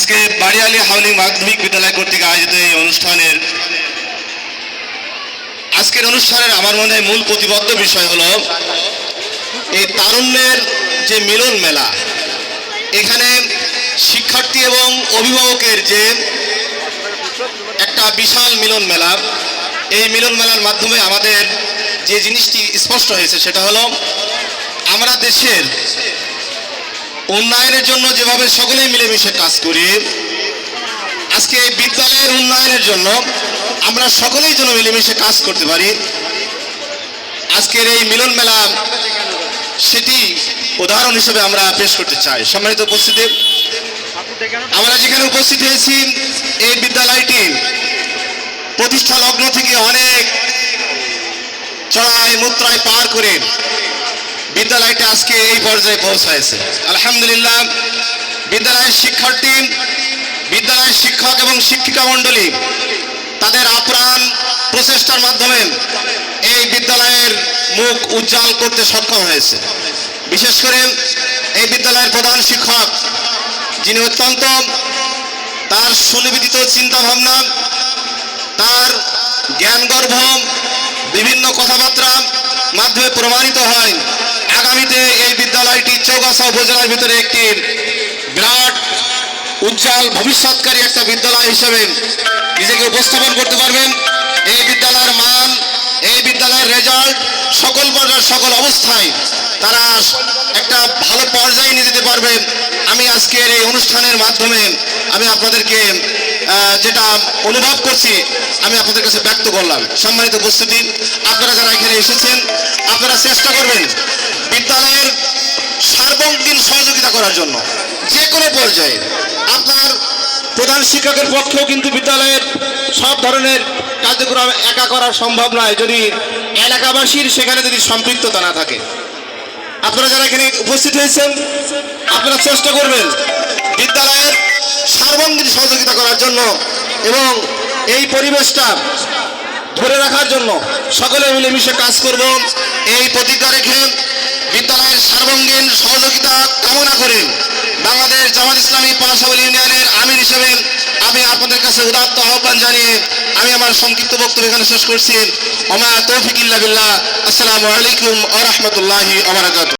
আজকে বাড়িয়ালি হাউলিং মাধ্যমিক বিদ্যালয় কর্তৃক আয়োজিত এই অনুষ্ঠানের, আজকের অনুষ্ঠানের আমার মনে হয় মূল প্রতিবদ্ধ বিষয় হলো এই তারুণ্যের যে মিলন মেলা, এখানে শিক্ষার্থী এবং অভিভাবকের যে একটা বিশাল মিলন মেলা, এই মিলন মেলার মাধ্যমে আমাদের যে জিনিসটি স্পষ্ট হয়েছে সেটা হলো আমরা দেশের উন্নয়নের জন্য যেভাবে সকলেই মিলেমিশে কাজ করি, আজকে এই বিদ্যালয়ের উন্নয়নের জন্য আমরা সকলেই যেন মিলেমিশে কাজ করতে পারি। আজকের এই মিলন মেলা সেটি উদাহরণ হিসেবে আমরা পেশ করতে চাই। সম্মানিত উপস্থিতি, আমরা যেখানে উপস্থিত হয়েছি, এই বিদ্যালয়টি প্রতিষ্ঠা লগ্ন থেকে অনেক চড়াই মুত্রায় পার করে বিদ্যালয়টা আজকে এই পর্যায়ে পৌঁছায়ছে আলহামদুলিল্লাহ, বিদ্যালয়ের শিক্ষার্থী বিদ্যালয়ের শিক্ষক এবং শিক্ষিকা মণ্ডলী, তাদের আপ্রাণ প্রচেষ্টার মাধ্যমে এই বিদ্যালয়ের মুখ উজ্জ্বল করতে সক্ষম হয়েছে। বিশেষ করে এই বিদ্যালয়ের প্রধান শিক্ষক, যিনি অত্যন্ত তার সুনিবেদিত চিন্তা ভাবনা তার জ্ঞানগর্ভ, বিভিন্ন কথাবার্তা মাধ্যমে প্রমাণিত হয় চৌগাছা উপজেলার ভিতরে একটি বিরাট, উজ্জ্বল, ভবিষ্যৎকারী একটা বিদ্যালয় হিসেবে নিজেকে উপস্থাপন করতে পারবেন। এই বিদ্যালয়ের মান, এই বিদ্যালয়ের রেজাল্ট সকল পর্যায়ের সকল অবস্থায় তারা একটা ভালো পর্যায়ে নিয়ে যেতে পারবে। আমি আজকের এই অনুষ্ঠানের মাধ্যমে আমি আপনাদেরকে যেটা অনুভব করছি, আমি আপনাদের কাছে ব্যক্ত করলাম। সম্মানিত উপস্থিতি, আপনারা যারা এখানে এসেছেন, আপনারা চেষ্টা করবেন বিদ্যালয়ের করার জন্য যে কোনো পর্যায়ে আপনার প্রধান শিক্ষকের পক্ষেও কিন্তু বিদ্যালয়ের সব ধরনের কার্যক্রম একা করা সম্ভব নয় যদি এলাকাবাসীর সেখানে যদি সম্পৃক্ততা না থাকে। আপনারা যারা এখানে উপস্থিত হয়েছেন, আপনারা চেষ্টা করবেন বিদ্যালয়ের সার্বঙ্গীন সহযোগিতা করার জন্য এবং এই পরিবেশটা ধরে রাখার জন্য সকলে মিলেমিশে কাজ করব। এই প্রতিজ্ঞা রেখে বিদ্যালয়ের সার্বঙ্গীন সহযোগিতা কামনা করেন বাংলাদেশ জামাত ইসলামী পাশাবল ইউনিয়নের আমির হিসেবে আমি আপনাদের কাছে উদাত্ত আহ্বান জানিয়ে আমি আমার সংক্ষিপ্ত বক্তব্য এখানে শেষ করছি। আমার তৌফিক ইল্লা বিল্লাহ। আসসালামু আলাইকুম আ রহমতুল্লাহি